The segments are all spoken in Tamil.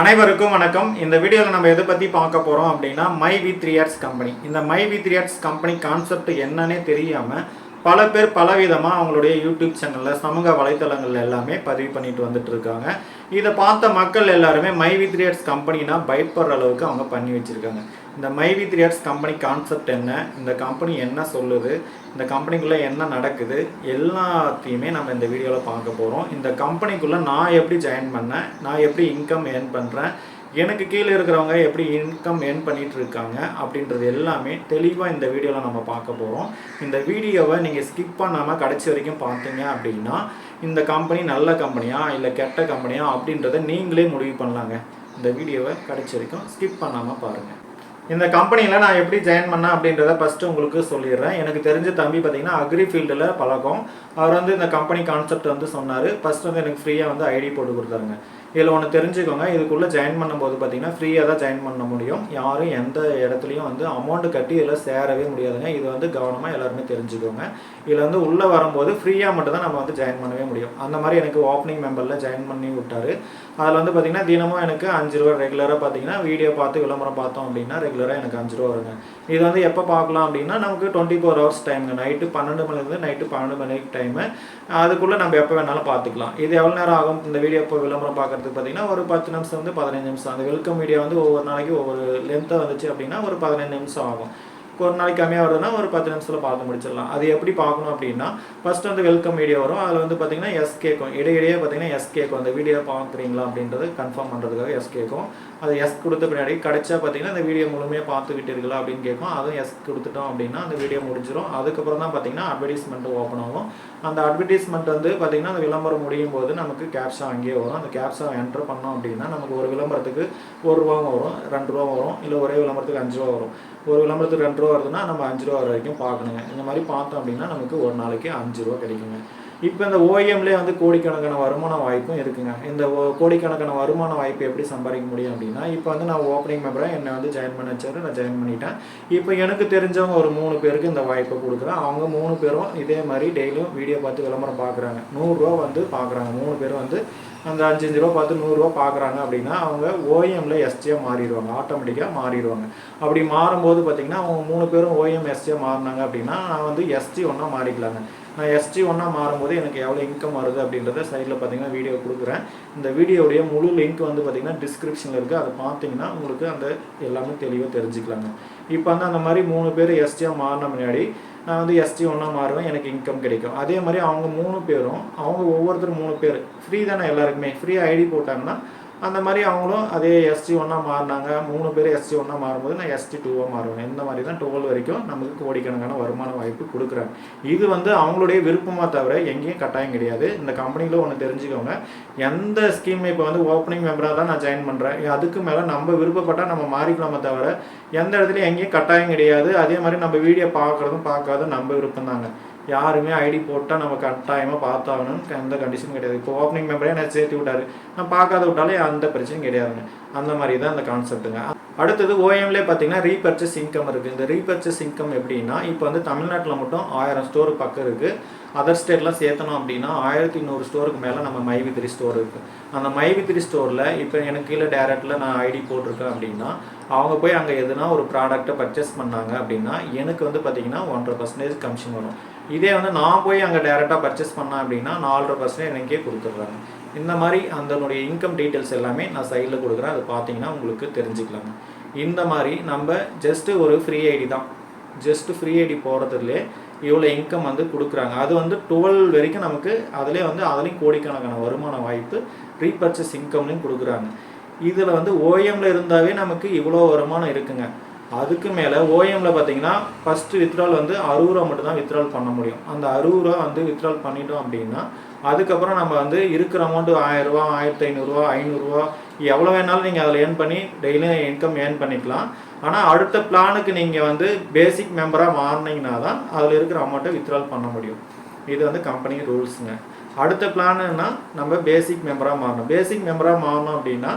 அனைவருக்கும் வணக்கம். இந்த வீடியோவில் நம்ம எதை பற்றி பார்க்க போகிறோம் அப்படின்னா my V three arts company இந்த my V three arts company concept என்னன்னே தெரியாமல் பல பேர் பலவிதமாக அவங்களுடைய யூடியூப் சேனலில் சமூக வலைத்தளங்கள் எல்லாமே பதிவு பண்ணிட்டு வந்துட்டு இருக்காங்க இதை பார்த்த மக்கள் எல்லாருமே மை வித் த்ரீ ஆர்ட்ஸ் கம்பெனினா பயப்படுற அளவுக்கு அவங்க பண்ணி வச்சுருக்காங்க. இந்த my V three arts company concept என்ன? இந்த கம்பெனி என்ன சொல்லுது? இந்த கம்பெனிக்குள்ளே என்ன நடக்குது? எல்லாத்தையுமே நம்ம இந்த வீடியோவில் பார்க்க போகிறோம் இந்த கம்பெனிக்குள்ளே நான் எப்படி ஜாயின் பண்ணேன்? நான் எப்படி இன்கம் ஏர்ன் பண்ணுறேன் எனக்கு கீழே இருக்கிறவங்க எப்படி இன்கம் ஏர்ன் பண்ணிட்டு இருக்காங்க அப்படின்றது எல்லாமே தெளிவாக இந்த வீடியோவில் நம்ம பார்க்க போகிறோம் இந்த வீடியோவை நீங்கள் ஸ்கிப் பண்ணாமல் கடைசி வரைக்கும் பார்த்தீங்க அப்படின்னா இந்த கம்பெனி நல்ல கம்பெனியா இல்லை கெட்ட கம்பெனியா அப்படின்றத நீங்களே முடிவு பண்ணலாங்க. இந்த வீடியோவை கடைசி வரைக்கும் ஸ்கிப் பண்ணாமல் பாருங்கள் இந்த கம்பெனியில் நான் எப்படி ஜாயின் பண்ணேன் அப்படின்றத ஃபஸ்ட்டு உங்களுக்கு சொல்லிடுறேன். எனக்கு தெரிஞ்ச தம்பி பார்த்தீங்கன்னா அக்ரி ஃபீல்டில் பழக்கம். அவர் வந்து இந்த கம்பெனி கான்செப்ட் வந்து சொன்னார். ஃபஸ்ட் வந்து எனக்கு ஃப்ரீயாக வந்து ஐடி போட்டு கொடுத்தாருங்க. இதில் ஒன்று தெரிஞ்சுக்கோங்க. இதுக்குள்ளே ஜாயின் பண்ணும்போது பார்த்தீங்கன்னா ஃப்ரீயாக தான் ஜாயின் பண்ண முடியும். யாரும் எந்த இடத்துலையும் வந்து அமௌண்ட் கட்டி இதில் சேரவே முடியாதுங்க. இது வந்து கவனமாக எல்லாருமே தெரிஞ்சுக்கோங்க. இதில் வந்து உள்ளே வரும்போது ஃப்ரீயாக மட்டும் தான் நம்ம வந்து ஜாயின் பண்ணவே முடியும். அந்த மாதிரி எனக்கு ஓப்பனிங் மெம்பரில் ஜாயின் பண்ணி விட்டார். அதில் வந்து பார்த்தீங்கன்னா தினமும் எனக்கு அஞ்சு ரூபா ரெகுலராக பார்த்தீங்கன்னா வீடியோ பார்த்து விளம்பரம் பார்த்தோம் அப்படின்னா ரெகுலராக எனக்கு அஞ்சு ரூபா வருங்க. இது வந்து எப்போ பார்க்கலாம் அப்படின்னா நமக்கு டுவெண்ட்டி ஃபோர் ஹவர்ஸ் டைமுங்க நைட்டு பன்னெண்டு மணிலேருந்து நைட்டு பன்னெண்டு மணிக்கு டைமு அதுக்குள்ளே நம்ம எப்போ வேணாலும் பார்த்துக்கலாம். இது எவ்வளோ நேரம் ஆகும்? இந்த வீடியோ இப்போ விளம்பரம் பார்க்குறதுக்கு பார்த்தீங்கன்னா ஒரு பத்து நிமிஷம் வந்து பதினஞ்சு நிமிஷம். அந்த வெல்கம் வீடியோ வந்து ஒவ்வொரு நாளைக்கு ஒவ்வொரு லென்த்தாக வந்துச்சு அப்படின்னா ஒரு பதினஞ்சு நிமிஷம் ஆகும். ஒரு நாளைக்கு கம்மியாக வருதுன்னா ஒரு பத்து நிமிஷத்தில் பார்த்து முடிச்சிடலாம். அது எப்படி பார்க்கணும் அப்படின்னா ஃபர்ஸ்ட் வந்து வெல்கம் வீடியோ வரும். அதில் வந்து பார்த்தீங்கன்னா எஸ் கேட்கும் இடையிடையே பார்த்தீங்கன்னா எஸ் கேட்கும் அந்த வீடியோ பார்க்குறீங்களா அப்படின்றது கன்ஃபார்ம் பண்ணுறதுக்காக எஸ் கேட்கும் அது எஸ் கொடுத்த பின்னாடி கிடைச்சா பார்த்தீங்கன்னா அந்த வீடியோ முழுமையாக பார்த்து விட்டீர்களா அப்படின்னு கேட்கும். அதுவும் எஸ் கொடுத்துட்டோம் அப்படின்னா அந்த வீடியோ முடிஞ்சிடும் அதுக்கப்புறம் தான் பார்த்தீங்கன்னா அட்வர்டைஸ்மெண்ட் ஓப்பன் ஆகும். அந்த அட்வர்டைஸ்மெண்ட் வந்து பார்த்தீங்கன்னா அந்த விளம்பரம் முடியும் போது நமக்கு கேப்ஷா அங்கேயே வரும். அந்த கேப்ஷா என்டர் பண்ணோம் அப்படின்னா நமக்கு ஒரு விளம்பரத்துக்கு ஒரு ரூபா வரும் ரெண்டு ரூபா வரும் இல்லை ஒரே விளம்பரத்துக்கு அஞ்சு ரூபா வரும். ஒரு விளம்பரத்துக்கு ரெண்டு ரூபா வருதுன்னா நம்ம அஞ்சு ரூபா வரைக்கும் பார்க்கணுங்க. இந்த மாதிரி பார்த்தோம் அப்படின்னா நமக்கு ஒரு நாளைக்கு அஞ்சு ரூபா கிடைக்குங்க. இப்போ இந்த ஓஎம்லேயே வந்து கோடிக்கணக்கான வருமான வாய்ப்பும் இருக்குங்க. இந்த ஓ- கோடிக்கணக்கான வருமான வாய்ப்பு எப்படி சம்பாதிக்க முடியும் அப்படின்னா இப்போ வந்து நான் ஓப்பனிங் மெம்பராக என்னை வந்து ஜாயின் பண்ண வச்சாரு நான் ஜாயின் பண்ணிட்டேன். இப்போ எனக்கு தெரிஞ்சவங்க ஒரு மூணு பேருக்கு இந்த வாய்ப்பை கொடுக்குறேன். அவங்க மூணு பேரும் இதே மாதிரி டெய்லியும் வீடியோ பார்த்து விளம்பரம் பார்க்குறாங்க. நூறுரூவா வந்து பார்க்குறாங்க. மூணு பேரும் வந்து அந்த அஞ்சு அஞ்சு ரூபா பார்த்து நூறுரூவா பார்க்குறாங்க அப்படின்னா அவங்க ஓஎம்ல எஸ்டியாக மாறிடுவாங்க ஆட்டோமேட்டிக்காக மாறிடுவாங்க. அப்படி மாறும்போது பார்த்தீங்கன்னா அவங்க மூணு பேரும் ஓஎம் எஸ்டியாக மாறினாங்க அப்படின்னா நான் வந்து எஸ்டி ஒன்றா மாறிக்கலாங்க. நான் எஸ்டி ஒன்றா மாறும்போது எனக்கு எவ்வளோ இன்கம் வருது அப்படின்றத சைடில் பார்த்தீங்கன்னா வீடியோ கொடுக்குறேன். இந்த வீடியோடைய முழு லிங்க் வந்து பார்த்தீங்கன்னா டிஸ்கிரிப்ஷனில் இருக்குது அதை பார்த்தீங்கன்னா உங்களுக்கு அந்த எல்லாமே தெளிவாக தெரிஞ்சுக்கலாங்க. இப்போ வந்து அந்த மாதிரி மூணு பேர் எஸ்டியாக மாறின முன்னாடி நான் வந்து எஸ்டி ஒன்றா மாறுவேன் எனக்கு இன்கம் கிடைக்கும். அதே மாதிரி அவங்க மூணு பேரும் அவங்க ஒவ்வொருத்தரும் மூணு பேர் ஃப்ரீ தானே எல்லாருக்குமே? ஃப்ரீ ஐடி போட்டாங்கன்னா அந்த மாதிரி அவங்களும் அதே எஸ்டி ஒன்றா மாறினாங்க. மூணு பேர் எஸ்டி ஒன்றா மாறும்போது நான் எஸ்டி டூவாக மாறுவேன். இந்த மாதிரி தான் டுவெல் வரைக்கும் நமக்கு கோடிக்கணக்கான வருமான வாய்ப்பு கொடுக்குறாங்க. இது வந்து அவங்களுடைய விருப்பமாக தவிர எங்கேயும் கட்டாயம் கிடையாது. இந்த கம்பெனியில் ஒன்று தெரிஞ்சுக்கோங்க. எந்த ஸ்கீம் இப்போ வந்து ஓப்பனிங் மெம்பராக தான் நான் ஜாயின் பண்ணுறேன் அதுக்கு மேலே நம்ம விருப்பப்பட்டால் நம்ம மாறிக்கலாமே தவிர எந்த இடத்துலையும் எங்கேயும் கட்டாயம் கிடையாது. அதே மாதிரி நம்ம வீடியோ பார்க்குறதும் பார்க்காதும் நம்ம விருப்பம் தாங்க யாருமே ஐடி போட்டால் நம்ம கட்டாயமாக பார்த்தாகணும்னு எந்த கண்டிஷனும் கிடையாது. இப்போ ஓப்பனிங் மெம்பரே நான் சேர்த்து விட்டாரு? நான் பார்க்காத விட்டாலே அந்த பிரச்சனையும் கிடையாதுங்க. அந்த மாதிரி தான் அந்த கான்செப்ட்டுங்க அடுத்தது ஓஎம்லேயே பார்த்தீங்கன்னா ரீபர்ச்சஸ் இன்கம் இருக்குது இந்த ரீபர்ச்சஸ் இன்கம் எப்படின்னா இப்போ வந்து தமிழ்நாட்டில் மட்டும் ஆயிரம் ஸ்டோர் பக்கம் இருக்குது அதர் ஸ்டேட்லாம் சேர்த்தணும் அப்படின்னா ஆயிரத்தி நூறு ஸ்டோருக்கு மேலே நம்ம மைவித்திரி ஸ்டோர் இருக்குது அந்த மைவித்திரி ஸ்டோரில் இப்போ எனக்கு கீழே டேரக்டில் நான் ஐடி போட்டிருக்கேன் அப்படின்னா அவங்க போய் அங்கே எதுனா ஒரு ப்ராடக்ட்டை பர்ச்சேஸ் பண்ணாங்க அப்படின்னா எனக்கு வந்து பார்த்தீங்கன்னா ஒன்றரை பர்சன்டேஜ் கமிஷன் வரும். இதே வந்து நான் போய் அங்கே டேரெக்டாக பர்ச்சேஸ் பண்ணேன் அப்படின்னா நாலரை பர்சன்ட் எனக்கே கொடுத்துட்றாங்க. இந்த மாதிரி அதனுடைய இன்கம் டீட்டெயில்ஸ் எல்லாமே நான் சைடில் கொடுக்குறேன். அது பார்த்தீங்கன்னா உங்களுக்கு தெரிஞ்சுக்கலாங்க. இந்த மாதிரி நம்ம ஜஸ்ட்டு ஒரு ஃப்ரீ ஐடி தான். ஜஸ்ட்டு ஃப்ரீ ஐடி போகிறதுலே இவ்வளோ இன்கம் வந்து கொடுக்குறாங்க. அது வந்து டுவெல் வரைக்கும் நமக்கு அதிலே வந்து அதுலேயும் கோடிக்கணக்கான வருமான வாய்ப்பு ரீபர்ச்சேஸ் இன்கம்லையும் கொடுக்குறாங்க. இதில் வந்து ஓஎம்ல இருந்தாவே நமக்கு இவ்வளோ வருமானம் இருக்குங்க. அதுக்கு மேலே ஓஎம்ல பார்த்தீங்கன்னா ஃபஸ்ட்டு வித்ட்ரால் வந்து அறுபது ரூபா மட்டும் தான் வித்ட்ரால் பண்ண முடியும். அந்த அறுபது ரூபா வந்து வித்ட்ரால் பண்ணிட்டோம் அப்படின்னா அதுக்கப்புறம் நம்ம வந்து இருக்கிற அமௌண்ட்டு ஆயிரரூவா ஆயிரத்தி ஐநூறுரூவா ஐநூறுரூவா எவ்வளோ வேணாலும் நீங்கள் அதில் ஏர்ன் பண்ணி டெய்லியும் இன்கம் ஏர்ன் பண்ணிக்கலாம். ஆனால் அடுத்த பிளானுக்கு நீங்கள் வந்து பேசிக் மெம்பராக மாறினீங்கன்னா தான் அதில் இருக்கிற அமௌண்ட்டை வித்ட்ரால் பண்ண முடியும். இது வந்து கம்பெனி ரூல்ஸுங்க அடுத்த பிளானுன்னா நம்ம பேசிக் மெம்பராக மாறணும். பேசிக் மெம்பராக மாறணும் அப்படின்னா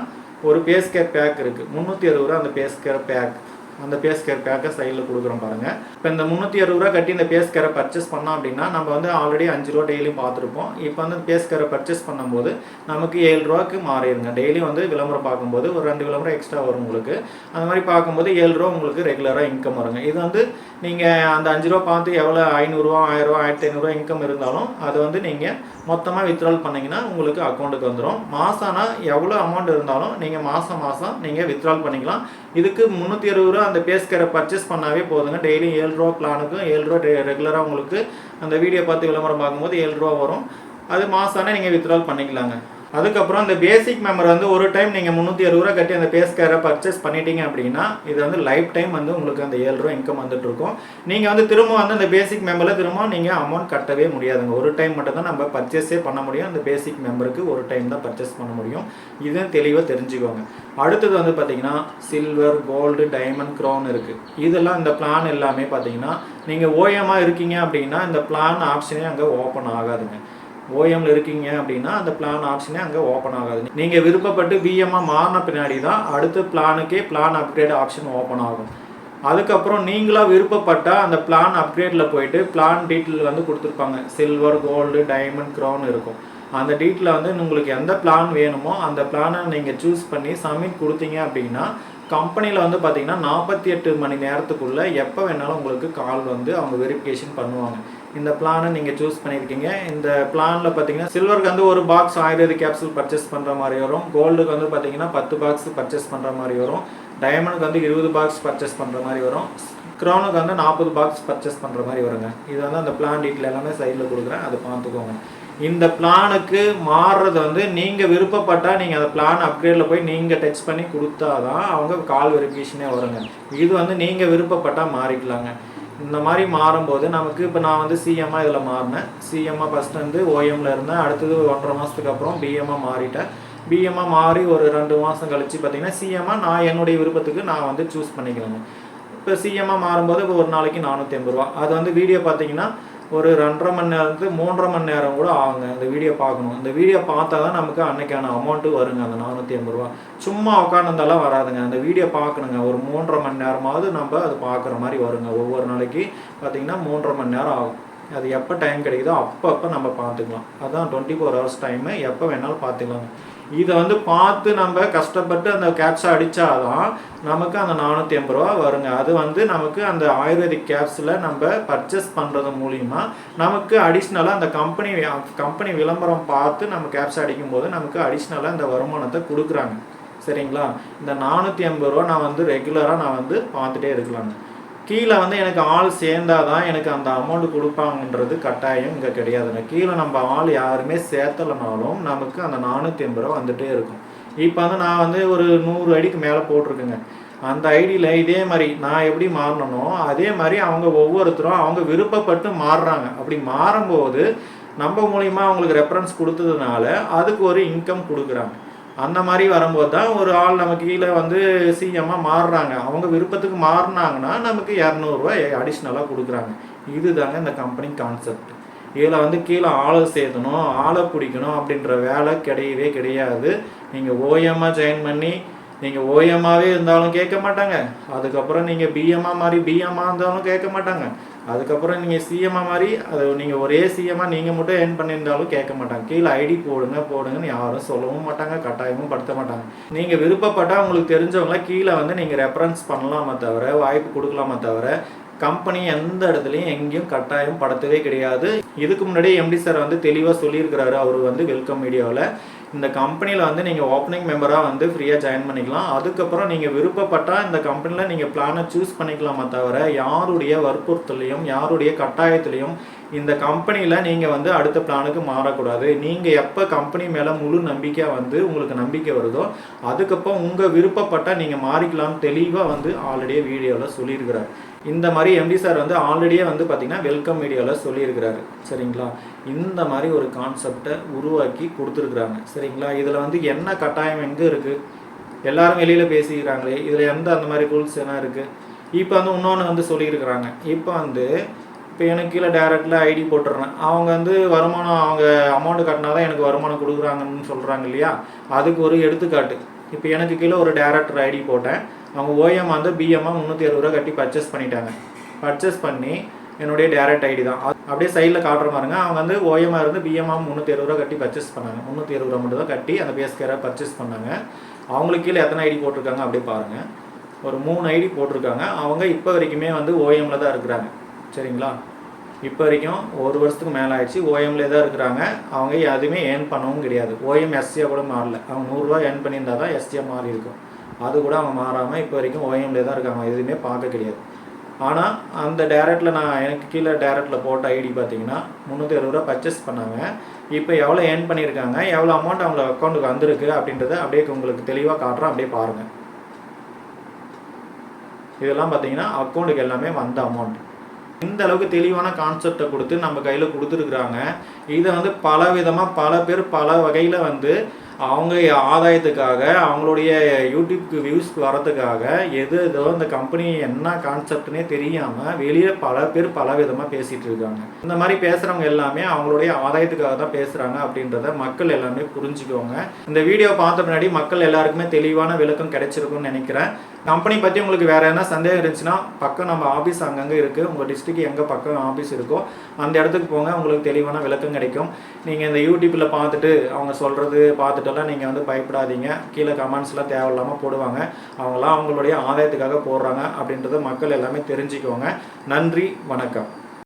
ஒரு பேஸ்கேர் பேக் இருக்குது முந்நூற்றி அறுபது ரூபா அந்த பேஸ்கேர் பேக் அந்த பேஸ் பேக்கை சைடில் கொடுக்குறோம் பாருங்கள் இப்போ இந்த முந்நூற்றி அறுபது ரூபா கட்டி இந்த பேஸ் கேரை பர்ச்சேஸ் பண்ணோம் அப்படின்னா நம்ம வந்து ஆல்ரெடி அஞ்சு ரூபா டெய்லியும் பார்த்துருப்போம். இப்போ வந்து பேஸ்கேரை பர்ச்சேஸ் பண்ணும்போது நமக்கு ஏழு ரூபாய்க்கு மாறிடுங்க. டெய்லி வந்து விளம்பரம் பார்க்கும்போது ஒரு ரெண்டு விளம்பரம் எக்ஸ்ட்ரா வரும் உங்களுக்கு. அந்த மாதிரி பார்க்கும்போது ஏழு ரூபா உங்களுக்கு ரெகுலராக இன்கம் வருங்க. இது வந்து நீங்கள் அந்த அஞ்சு ரூபா பார்த்து எவ்வளோ ஐநூறுரூவா ஆயிரரூவா ஆயிரத்தி ஐநூறுரூவா இன்கம் இருந்தாலும் அதை வந்து நீங்கள் மொத்தமாக வித்ட்ரால் பண்ணிங்கன்னா உங்களுக்கு அக்கௌண்ட்டுக்கு வந்துடும் மாதம் ஆனால் எவ்வளோ அமௌண்ட் இருந்தாலும் நீங்கள் மாதம் மாதம் நீங்கள் வித்ட்ரால் பண்ணிக்கலாம். இதுக்கு முந்நூற்றி அறுபது ரூபா அந்த பேஸ்கரை பர்ச்சேஸ் பண்ணாவே போதுங்க. டெய்லியும் ஏழு ரூபா பிளானுக்கும் ஏழு ரூபா ரெகுலராக உங்களுக்கு அந்த வீடியோ பார்த்து விளம்பரம் பார்க்கும்போது ஏழு ரூபா வரும். அது மாதம் ஆனால் நீங்கள் வித்ட்ரால் பண்ணிக்கலாங்க. அதுக்கப்புறம் இந்த பேசிக் மெம்பர் வந்து ஒரு டைம் நீங்கள் முந்நூற்றி அறுபது ரூபா கட்டி அந்த பேஸ்கேரை பர்ச்சேஸ் பண்ணிட்டீங்க அப்படின்னா இது வந்து லைஃப் டைம் வந்து உங்களுக்கு அந்த ஏழு ரூபா இன்கம் வந்துட்டு இருக்கும். நீங்கள் வந்து திரும்ப வந்து அந்த பேசிக் மெம்பரில் திரும்ப நீங்கள் அமௌண்ட் கட்டவே முடியாதுங்க. ஒரு டைம் மட்டும் தான் நம்ம பர்ச்சேஸே பண்ண முடியும். அந்த பேசிக் மெம்பருக்கு ஒரு டைம் தான் பர்ச்சேஸ் பண்ண முடியும். இதுவும் தெளிவாக தெரிஞ்சுக்கோங்க. அடுத்தது வந்து பார்த்தீங்கன்னா சில்வர் கோல்டு டைமண்ட் க்ரௌன் இருக்குது இதெல்லாம் இந்த பிளான் எல்லாமே பார்த்தீங்கன்னா நீங்கள் ஓஎமாக இருக்கீங்க அப்படின்னா இந்த பிளான் ஆப்ஷனே அங்கே ஓப்பன் ஆகாதுங்க. ஓஎம்ல இருக்கீங்க அப்படின்னா அந்த பிளான் ஆப்ஷனே அங்கே ஓப்பன் ஆகாது. நீங்கள் விருப்பப்பட்டு பிஎம்மாக மாறின பின்னாடி தான் அடுத்த பிளானுக்கே பிளான் அப்கிரேட் ஆப்ஷன் ஓப்பன் ஆகும். அதுக்கப்புறம் நீங்களாக விருப்பப்பட்டால் அந்த பிளான் அப்கிரேடில் போயிட்டு பிளான் டீட்டெயில் வந்து கொடுத்துருப்பாங்க. சில்வர் கோல்டு டைமண்ட் க்ரௌன் இருக்கும். அந்த டீட்டில் வந்து உங்களுக்கு எந்த பிளான் வேணுமோ அந்த பிளானை நீங்கள் சூஸ் பண்ணி சப்மிட் கொடுத்தீங்க அப்படின்னா கம்பெனியில் வந்து பார்த்தீங்கன்னா நாற்பத்தி எட்டு மணி நேரத்துக்குள்ளே எப்போ வேணாலும் உங்களுக்கு கால் வந்து அவங்க வெரிஃபிகேஷன் பண்ணுவாங்க. இந்த பிளானை நீங்கள் சூஸ் பண்ணியிருக்கீங்க. இந்த பிளானில் பார்த்தீங்கன்னா சில்வருக்கு வந்து ஒரு பாக்ஸ் ஆயுர்வேதிக் கேப்சூல் பர்ச்சேஸ் பண்ணுற மாதிரி வரும். கோல்டுக்கு வந்து பார்த்தீங்கன்னா பத்து பாக்ஸ் பர்ச்சேஸ் பண்ணுற மாதிரி வரும். டைமண்டுக்கு வந்து இருபது பாக்ஸ் பர்ச்சேஸ் பண்ணுற மாதிரி வரும். க்ரௌனுக்கு வந்து நாற்பது பாக்ஸ் பர்ச்சேஸ் பண்ணுற மாதிரி வருங்க. இது வந்து அந்த பிளான் டீட்டெயில் எல்லாமே சைடில் கொடுக்குறேன். அதை பார்த்துக்கோங்க. இந்த பிளானுக்கு மாறுறது வந்து நீங்கள் விருப்பப்பட்டால் நீங்கள் அந்த பிளான் அப்கிரேடில் போய் நீங்கள் டச் பண்ணி கொடுத்தா தான் அவங்க கால் வெரிஃபிகேஷனே வருங்க. இது வந்து நீங்கள் விருப்பப்பட்டால் மாறிக்கலாங்க. இந்த மாதிரி மாறும்போது நமக்கு இப்போ நான் வந்து சிஎம்மாக இதில் மாறினேன். சிஎம்மாக ஃபஸ்ட்டு வந்து ஓஎம்மில் இருந்தேன். அடுத்தது ஒன்றரை மாதத்துக்கு அப்புறம் பிஎம்மாக மாறிட்டேன். பிஎம்மாக மாறி ஒரு ரெண்டு மாதம் கழித்து பார்த்தீங்கன்னா சிஎம்மாக நான் என்னுடைய விருப்பத்துக்கு நான் வந்து சூஸ் பண்ணிக்கிறேங்க. இப்போ சிஎம்மாக மாறும்போது இப்போ ஒரு நாளைக்கு நானூற்றி ஐம்பது ரூபா. அது வந்து வீடியோ பார்த்தீங்கன்னா ஒரு ரெண்டரை மணி நேரத்துக்கு மூன்றரை மணி நேரம் கூட ஆகுங்க. இந்த வீடியோ பார்க்கணும். இந்த வீடியோ பார்த்தா தான் நமக்கு அன்னைக்கான அமௌண்ட்டு வருங்க. அந்த நானூற்றி ஐம்பது ரூபா. சும்மா உட்காந்துருந்தாலும் வராதுங்க. அந்த வீடியோ பார்க்கணுங்க. ஒரு மூன்றரை மணி நேரமாவது நம்ம அது பார்க்குற மாதிரி வருங்க. ஒவ்வொரு நாளைக்கு பார்த்தீங்கன்னா மூன்றரை மணி நேரம் ஆகும். அது எப்போ டைம் கிடைக்குதோ அப்போ அப்போ நம்ம பார்த்துக்கலாம். அதுதான் டுவெண்ட்டி ஃபோர் ஹவர்ஸ் டைமு எப்போ வேணாலும் பார்த்துக்கலாங்க இதை வந்து பார்த்து நம்ம கஷ்டப்பட்டு அந்த கேப்ஸை அடித்தாதான் நமக்கு அந்த நானூற்றி ஐம்பது ரூபா வருங்க. அது வந்து நமக்கு அந்த ஆயுர்வேதிக் கேப்ஸில் நம்ம பர்ச்சேஸ் பண்ணுறது மூலிமா நமக்கு அடிஷ்னலாக அந்த கம்பெனி கம்பெனி விளம்பரம் பார்த்து நம்ம கேப்ஸ் அடிக்கும்போது நமக்கு அடிஷ்னலாக அந்த வருமானத்தை கொடுக்குறாங்க. சரிங்களா? இந்த நானூற்றி ஐம்பது ரூபா நான் வந்து ரெகுலராக நான் வந்து பார்த்துட்டே இருக்கலாங்க. கீழே வந்து எனக்கு ஆள் சேர்ந்தாதான் எனக்கு அந்த அமௌண்ட் கொடுப்பாங்கன்றது கட்டாயம் இங்கே கிடையாதுங்க கீழே நம்ம ஆள் யாருமே சேர்த்தலைனாலும் நமக்கு அந்த நானூற்றி ஐம்பது ரூபா வந்துகிட்டே இருக்கும். இப்போ வந்து நான் வந்து ஒரு நூறு அடிக்கு மேலே போட்டிருக்கேங்க. அந்த ஐடியில் இதே மாதிரி நான் எப்படி மாறணுனோ அதே மாதிரி அவங்க ஒவ்வொருத்தரும் அவங்க விருப்பப்பட்டு மாறுறாங்க. அப்படி மாறும்போது நம்ம மூலிமா அவங்களுக்கு ரெஃபரன்ஸ் கொடுத்ததுனால அதுக்கு ஒரு இன்கம் கொடுக்குறாங்க. அந்த மாதிரி வரும்போது தான் ஒரு ஆள் நமக்கு கீழே வந்து சிஎம்மாக மாறுறாங்க. அவங்க விருப்பத்துக்கு மாறினாங்கன்னா நமக்கு இரநூறுவா அடிஷ்னலாக கொடுக்குறாங்க. இதுதாங்க இந்த கம்பெனி கான்செப்ட் இதில் வந்து கீழே ஆளை சேர்த்தணும் ஆளை பிடிக்கணும் அப்படின்ற வேலை கிடையவே கிடையாது. நீங்கள் ஓஎம்மாக ஜாயின் பண்ணி நீங்கள் ஓஎம்மாவே இருந்தாலும் கேட்க மாட்டாங்க. அதுக்கப்புறம் நீங்கள் பிஎம்மா மாதிரி பிஎம்மாக இருந்தாலும் கேட்க மாட்டாங்க. அதுக்கப்புறம் நீங்கள் சிஎம்மா மாதிரி அது நீங்கள் ஒரே சிஎம்மாக நீங்கள் மட்டும் ஏர்ன் பண்ணியிருந்தாலும் கேட்க மாட்டாங்க. கீழே ஐடி போடுங்க போடுங்கன்னு யாரும் சொல்லவும் மாட்டாங்க கட்டாயமும் படுத்த மாட்டாங்க. நீங்கள் விருப்பப்பட்டால் உங்களுக்கு தெரிஞ்சவங்கள கீழே வந்து நீங்கள் ரெஃபரன்ஸ் பண்ணலாமே தவிர வாய்ப்பு கொடுக்கலாமே தவிர கம்பெனி எந்த இடத்துலையும் எங்கேயும் கட்டாயம் படுத்தவே கிடையாது. இதுக்கு முன்னாடி எம்டி சார் வந்து தெளிவாக சொல்லியிருக்கிறாரு. அவர் வந்து வெல்கம் மீடியாவில் இந்த கம்பெனியில் வந்து நீங்கள் ஓப்பனிங் மெம்பராக வந்து ஃப்ரீயாக ஜாயின் பண்ணிக்கலாம். அதுக்கப்புறம் நீங்கள் விருப்பப்பட்டால் இந்த கம்பெனியில் நீங்கள் பிளானை சூஸ் பண்ணிக்கலாமா தவிர யாருடைய வற்புறுத்தலையும் யாருடைய கட்டாயத்திலையும் இந்த கம்பெனியில் நீங்கள் வந்து அடுத்த பிளானுக்கு மாறக்கூடாது. நீங்கள் எப்போ கம்பெனி மேலே முழு நம்பிக்கையாக வந்து உங்களுக்கு நம்பிக்கை வருதோ அதுக்கப்புறம் உங்கள் விருப்பப்பட்டால் நீங்கள் மாறிக்கலாம்னு தெளிவாக வந்து ஆல்ரெடியே வீடியோவில் சொல்லியிருக்கிறார். இந்த மாதிரி எம்டி சார் வந்து ஆல்ரெடியே வந்து பார்த்திங்கன்னா வெல்கம் வீடியோவில் சொல்லியிருக்கிறாரு. சரிங்களா? இந்த மாதிரி ஒரு கான்செப்டை உருவாக்கி கொடுத்துருக்குறாங்க. சரிங்களா? இதில் வந்து என்ன கட்டாயம் எங்கே இருக்குது எல்லாரும் வெளியில் பேசிக்கிறாங்களே. இதில் எந்த அந்த மாதிரி ரூல்ஸ் என்ன இருக்குது இப்போ வந்து இன்னொன்று வந்து சொல்லியிருக்கிறாங்க. இப்போ வந்து இப்போ எனக்கு கீழே டேரெக்டில் ஐடி போட்டுடுறேன். அவங்க வந்து வருமானம் அவங்க அமௌண்ட்டு கட்டினா தான் எனக்கு வருமானம் கொடுக்குறாங்கன்னு சொல்கிறாங்க இல்லையா? அதுக்கு ஒரு எடுத்துக்காட்டு. இப்போ எனக்கு கீழே ஒரு டேரக்டர் ஐடி போட்டேன். அவங்க ஓஎம் வந்து பிஎம்மாக முந்நூற்றி அறுபது ரூபா கட்டி பர்ச்சேஸ் பண்ணிட்டாங்க. பர்ச்சேஸ் பண்ணி என்னுடைய டேரக்ட் ஐடி தான். அப்படியே சைடில் காட்டுற மாதிரிங்க அவங்க வந்து ஓஎம்ஆ இருந்து பிஎம்ஆ முந்நூற்றி அறுபது ரூபா கட்டி பர்ச்சேஸ் பண்ணாங்க. முந்நூற்றி அறுபது ரூபா மட்டும் தான் கட்டி அந்த பிஎஸ்கேரை பர்ச்சேஸ் பண்ணாங்க. அவங்களுக்கு கீழே எத்தனை ஐடி போட்டிருக்காங்க அப்படியே பாருங்கள் ஒரு மூணு ஐடி போட்டிருக்காங்க. அவங்க இப்போ வரைக்குமே வந்து ஓஎம்ல தான் இருக்கிறாங்க. சரிங்களா? இப்போ வரைக்கும் ஒரு வருஷத்துக்கு மேலே ஆயிடுச்சு. ஓஎம்ல தான் இருக்கிறாங்க. அவங்க எதுவுமே ஏர்ன் பண்ணவும் கிடையாது. ஓஎம் எஸ்சியாக கூட மாறல. அவங்க நூறுரூவா ஏர்ன் பண்ணியிருந்தா தான் எஸ்சியாக மாறி இருக்கும். அது கூட அவங்க மாறாமல் இப்போ வரைக்கும் ஓஎம்ல தான் இருக்காங்க. எதுவுமே பார்க்க கிடையாது. ஆனால் அந்த டேரக்டில் நான் எனக்கு கீழே டேரக்டில் போட்ட ஐடி பார்த்தீங்கன்னா முந்நூற்றி அறுபது ரூபா பர்ச்சேஸ் பண்ணாங்க. இப்போ எவ்வளோ ஏர்ன் பண்ணியிருக்காங்க? எவ்வளோ அமௌண்ட் அவங்க அக்கௌண்ட்டுக்கு வந்திருக்கு அப்படின்றத அப்படியே உங்களுக்கு தெளிவாக காட்டுறேன். அப்படியே பாருங்கள் இதெல்லாம் பார்த்தீங்கன்னா அக்கௌண்ட்டுக்கு எல்லாமே வந்த அமௌண்ட் இந்த அளவுக்கு தெளிவான கான்செப்டை கொடுத்து நம்ம கையில் கொடுத்துருக்குறாங்க. இதை வந்து பல விதமாக பல பேர் பல வகையில் வந்து அவங்க ஆதாயத்துக்காக அவங்களுடைய யூடியூப்க்கு வியூஸ்க்கு வரத்துக்காக எது ஏதோ இந்த கம்பெனி என்ன கான்செப்ட்னே தெரியாமல் வெளியே பல பேர் பல விதமாக பேசிகிட்டு இருக்காங்க. இந்த மாதிரி பேசுகிறவங்க எல்லாமே அவங்களுடைய ஆதாயத்துக்காக தான் பேசுகிறாங்க அப்படின்றத மக்கள் எல்லாமே புரிஞ்சுக்கோங்க. இந்த வீடியோ பார்த்த பின்னாடி மக்கள் எல்லாருக்குமே தெளிவான விளக்கம் கிடைச்சிருக்கும்னு நினைக்கிறேன். கம்பெனி பற்றி உங்களுக்கு வேறு என்ன சந்தேகம் இருந்துச்சுன்னா பக்கம் நம்ம ஆஃபீஸ் அங்கங்கே இருக்குது உங்கள் டிஸ்ட்ரிக்ட் எங்கே பக்கம் ஆஃபீஸ் இருக்கோ அந்த இடத்துக்கு போங்க. உங்களுக்கு தெளிவான விளக்கம் கிடைக்கும். நீங்கள் இந்த யூடியூப்பில் பார்த்துட்டு அவங்க சொல்கிறது பார்த்துட்டெல்லாம் நீங்கள் வந்து பயப்படாதீங்க. கீழே கமெண்ட்ஸ்லாம் தேவையில்லாமல் போடுவாங்க. அவங்களாம் அவங்களுடைய ஆதாயத்துக்காக போடுறாங்க அப்படின்றத மக்கள் எல்லாமே தெரிஞ்சுக்கோங்க. நன்றி வணக்கம்.